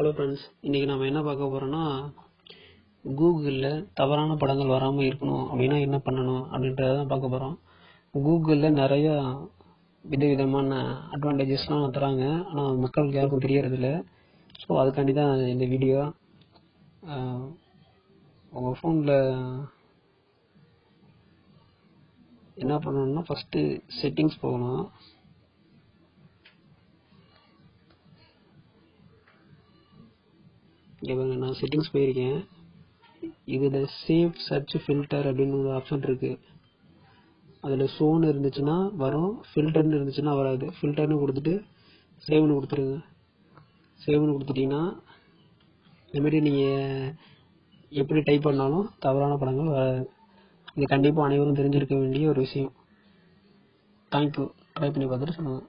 Hello friends இன்றைக்கி நம்ம என்ன பார்க்க போகிறோன்னா கூகுளில் தவறான படங்கள் வராமல் இருக்கணும். அப்படின்னா என்ன பண்ணணும்? அப்படின்றத தான் பார்க்க போகிறோம் கூகுளில் நிறையா விதவிதமான அட்வான்டேஜஸ்லாம் தராங்க. ஆனால் மக்களுக்கு யாருக்கும் தெரியறதில்ல. ஸோ அதுக்காண்டி தான் இந்த வீடியோ உங்கள் ஃபோனில் என்ன பண்ணணும்னா ஃபஸ்ட்டு செட்டிங்ஸ் போகணும். இவங்க நான் செட்டிங்ஸ் போயிருக்கேன். இதில் சேவ் சர்ச் ஃபில்டர் அப்படின்னு ஒரு ஆப்ஷன் இருக்குது அதில் சோன் இருந்துச்சுன்னா வரும் ஃபில்டர்னு இருந்துச்சுன்னா வராது. ஃபில்டர்னு கொடுத்துட்டு சேவ்னு கொடுத்துருங்க. சேவ்னு கொடுத்துட்டீங்கன்னா இதுமாரி நீங்கள் எப்படி டைப் பண்ணாலும் தவறான படங்கள் வராது. இது கண்டிப்பாக அனைவரும் தெரிஞ்சிருக்க வேண்டிய ஒரு விஷயம். தேங்க்யூ ட்ரை பண்ணி பார்த்துட்டு சொல்லுங்கள்